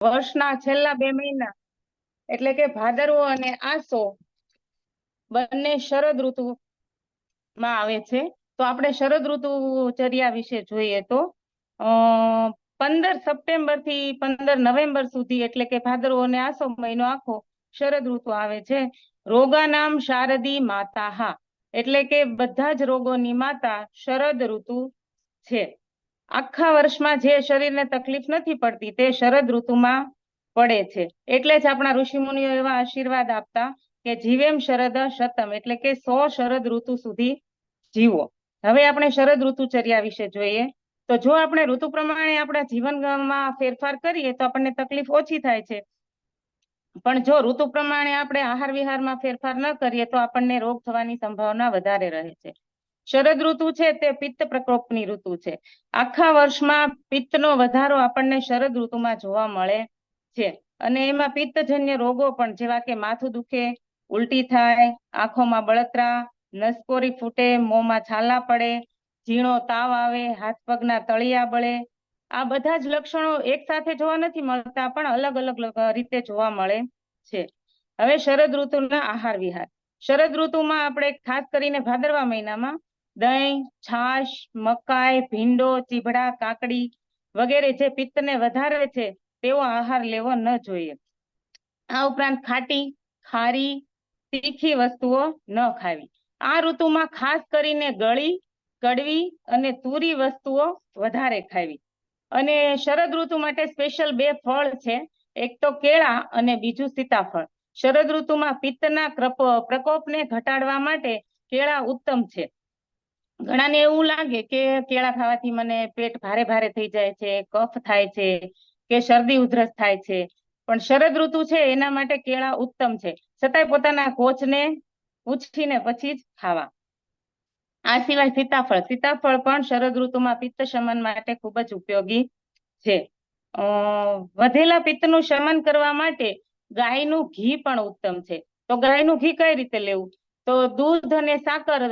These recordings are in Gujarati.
વર્ષના છેલ્લા બે મહિના એટલે કે ભાદરવો અને આસો બંને શરદ ઋતુ માં આવે છે. તો આપણે શરદ ઋતુચર્યા વિશે જોઈએ તો પંદર સપ્ટેમ્બરથી પંદર નવેમ્બર સુધી એટલે કે ભાદરવો અને આસો મહિનો આખો શરદ ઋતુ આવે છે. રોગા નામ શારદી માતા હા એટલે કે બધા જ રોગોની માતા શરદ ઋતુ છે. આખા વર્ષમાં જે શરીરને તકલીફ નથી પડતી તે શરદ ઋતુમાં પડે છે. એટલે જ આપણા ઋષિ મુનિઓ એવા આશીર્વાદ આપતા કે જીવેમ શરદ શતમ એટલે કે સો શરદ ઋતુ સુધી જીવો. હવે આપણે શરદ ઋતુચર્યા વિશે જોઈએ. તો જો આપણે ઋતુ પ્રમાણે આપણા જીવનમાં ફેરફાર કરીએ તો આપણને તકલીફ ઓછી થાય છે. પણ જો ઋતુ પ્રમાણે આપણે આહાર વિહારમાં ફેરફાર ન કરીએ તો આપણને રોગ થવાની સંભાવના વધારે રહે છે. શરદ ઋતુ છે તે પિત્ત પ્રકોપની ઋતુ છે. આખા વર્ષમાં પિત્તનો વધારો આપણને શરદ ઋતુમાં જોવા મળે છે. અને એમાં પિત્તજન્ય રોગો પણ, જેવા કે માથું દુખે, ઉલટી થાય, આંખોમાં બળતરા, નસકોરી ફૂટે, મોંમાં છાલા પડે, ઝીણો તાવ આવે, હાથ પગના તળિયા બળે. આ બધા જ લક્ષણો એક સાથે જોવા નથી મળતા, પણ અલગ અલગ રીતે જોવા મળે છે. હવે શરદ ઋતુના આહાર વિહાર. શરદ ઋતુમાં આપણે ખાસ કરીને ભાદરવા મહિનામાં દહીં, છાશ, મકાઈ, ભીંડો, ચીભડા, કાકડી વગેરે જે પિત્તને વધારે છે, તેવો આહાર લેવો ન જોઈએ. આ ઉપરાંત ખાટી, ખારી, તીખી વસ્તુઓ ન ખાવી. આ ઋતુમાં ખાસ કરીને ગળી, કડવી અને તુરી વસ્તુઓ વધારે ખાવી. અને શરદ ઋતુ માટે સ્પેશિયલ બે ફળ છે. એક તો કેળા અને બીજું સીતાફળ. શરદ ઋતુમાં પિત્તના પ્રકોપને ઘટાડવા માટે કેળા ઉત્તમ છે. ઘણાને એવું લાગે કે કેળા ખાવાથી મને પેટ ભારે ભારે થઈ જાય છે, કફ થાય છે, કે શરદી ઉધરસ થાય છે. પણ શરદ ઋતુ છે, એના માટે કેળા ઉત્તમ છે. છતાંય પોતાના કોચને પૂછીને પછી જ ખાવા. આ સિવાય સીતાફળ. સીતાફળ પણ શરદ ઋતુમાં પિત્ત શમન માટે ખૂબ જ ઉપયોગી છે. વધેલા પિત્તનું શમન કરવા માટે ગાયનું ઘી પણ ઉત્તમ છે. તો ગાયનું ઘી કઈ રીતે લેવું? તો દૂધ અને સાકર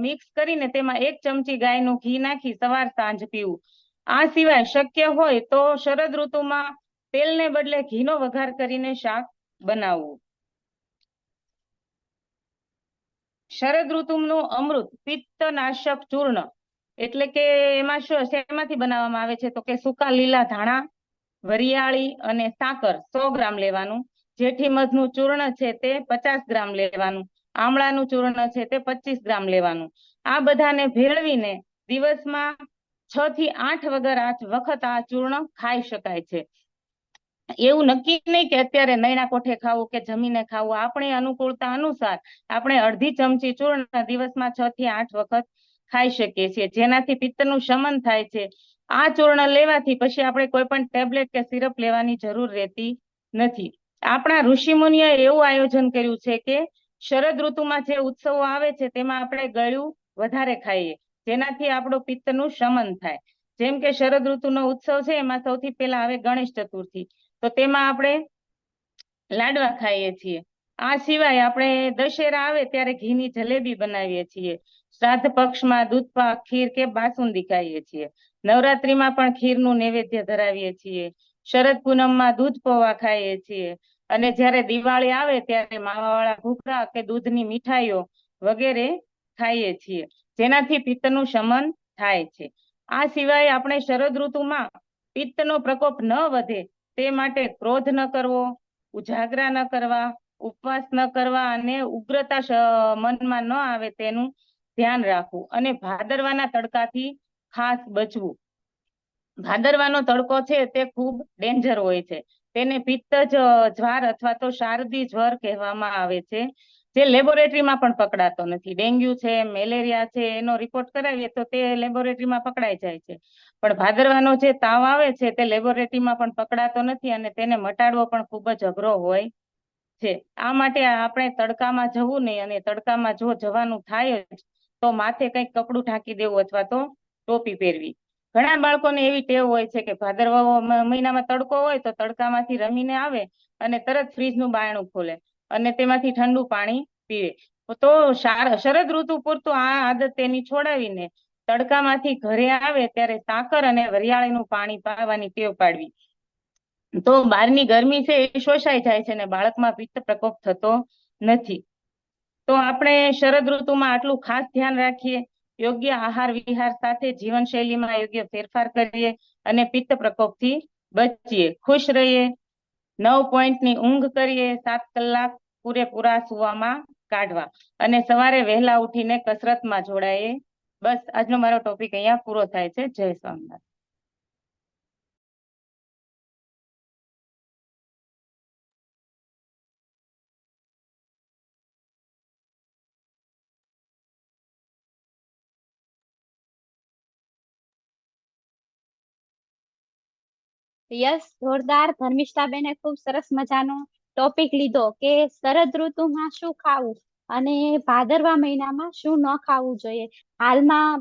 મિક્સ કરીને તેમાં એક ચમચી ગાયનું ઘી નાખી સવાર સાંજ પીવું. આ સિવાય શક્ય હોય તો શરદ ઋતુમાં તેલને બદલે ઘીનો વઘાર કરીને શાક બનાવવું. શરદ ઋતુનું અમૃત પિત્તનાશક ચૂર્ણ એટલે કે એમાં શું શેમાંથી બનાવવામાં આવે છે તો કે સૂકા લીલા ધાણા, વરિયાળી અને સાકર સો ગ્રામ લેવાનું. જેઠી મધનું ચૂર્ણ છે તે પચાસ ગ્રામ લેવાનું. આમળાનું ચૂર્ણ છે તે પચીસ ગ્રામ લેવાનું. આ બધાને ભેળવીને દિવસમાં છ થી આઠ વગર આ વખત આ ચૂર્ણ ખાઈ શકાય છે. એવું નક્કી નહીં કે અત્યારે નૈણા કોઠે ખાવું કે જમીને ખાવું. આપણી અનુકૂળતા અનુસાર આપણે અડધી ચમચી ચૂર્ણ દિવસમાં છ થી આઠ વખત ખાઈ શકીએ છીએ. જેનાથી પિત્તનું શમન થાય છે. આ ચૂર્ણ લેવાથી પછી આપણે કોઈ પણ ટેબ્લેટ કે સિરપ લેવાની જરૂર રહેતી નથી. આપણા ઋષિ મુનિએ એવું આયોજન કર્યું છે કે શરદ ઋતુમાં જે ઉત્સવો આવે છે, તેમાં આપણે ગળ્યું વધારે ખાઈએ. જેનાથી આપણો પિત્તનું શમન થાય. જેમ કે શરદ ઋતુનો ઉત્સવ છે, એમાં સૌથી પહેલા આવે ગણેશ ચતુર્થી. તો તેમાં આપણે લાડવા ખાઈએ છીએ. આ સિવાય આપણે દશેરા આવે ત્યારે ઘીની જલેબી બનાવીએ છીએ. શ્રાદ્ધ પક્ષમાં દૂધપાક ખીર કે બાસુંદી ખાઈએ છીએ. નવરાત્રીમાં પણ ખીરનું નૈવેદ્ય ધરાવીએ છીએ. શરદ પૂનમમાં દૂધ પૌવા ખાઈએ છીએ. અને જ્યારે દિવાળી આવે ત્યારે માવાવાળા ઘૂઘરા કે દૂધની મીઠાઈઓ વગેરે ખાઈએ છીએ. જેનાથી પિત્તનું શમન થાય છે. આ સિવાય આપણે શરદ ઋતુમાં પિત્તનો પ્રકોપ ન વધે તે માટે ક્રોધ ન કરવો, ઉજાગરા ન કરવા, ઉપવાસ ન કરવા અને ઉગ્રતા મનમાં ન આવે તેનું ધ્યાન રાખવું અને ભાદરવાના તડકાથી ખાસ બચવું. ભાદરવાનો તડકો છે તે ખૂબ ડેન્જર હોય છે. તેને પિત્ત જ્વાર અથવા તો શારદી જ્વર કહેવામાં આવે છે, જે લેબોરેટરીમાં પણ પકડાતો નથી. ડેન્ગ્યુ છે, મેલેરિયા છે, એનો રિપોર્ટ કરાવીએ તો તે લેબોરેટરીમાં પકડાઈ જાય છે. પણ ભાદરવાનો જે તાવ આવે છે તે લેબોરેટરીમાં પણ પકડાતો નથી અને તેને મટાડવો પણ ખૂબ જ અઘરો હોય છે. આ માટે આપણે તડકામાં જવું નહીં અને તડકામાં જો જવાનું થાય તો માથે કંઈક કપડું ઢાંકી દેવું અથવા તો ટોપી પહેરવી. ઘણા બાળકોને એવી ટેવ હોય છે કે ભાદરવા મહિનામાં તડકો હોય તો તડકામાંથી રમીને આવે અને તરત ફ્રીજનું બાયણું ખોલે અને તેમાંથી ઠંડુ પાણી પીવે. તો શરદ ઋતુ પૂરતું આ આદત તેની છોડાવીને તડકામાંથી ઘરે આવે ત્યારે સાકર અને વરિયાળીનું પાણી પાવાની ટેવ પાડવી. તો બહારની ગરમી છે એ શોષાઈ જાય છે અને બાળકમાં પિત્ત પ્રકોપ થતો નથી. તો આપણે શરદ ઋતુમાં આટલું ખાસ ધ્યાન રાખીએ. યોગ્ય આહાર વિહાર સાથે જીવનશૈલીમાં યોગ્ય ફેરફાર કરીએ અને પિત્ત પ્રકોપથી બચીએ. ખુશ રહીએ, નવ પોઈન્ટની ઊંઘ કરીએ, સાત કલાક પૂરેપૂરા સુવામાં કાઢવા અને સવારે વહેલા ઉઠીને કસરતમાં જોડાઈએ. બસ આજનો મારો ટોપિક અહીંયા પૂરો થાય છે. જય સ્વામિનારાયણ. યસ, જોરદાર. ધર્મિષ્ઠાબેને ખૂબ સરસ મજાનો ટોપિક લીધો કે શરદ ઋતુમાં શું ખાવું અને ભાદરવા મહિનામાં શું ન ખાવું જોઈએ. હાલમાં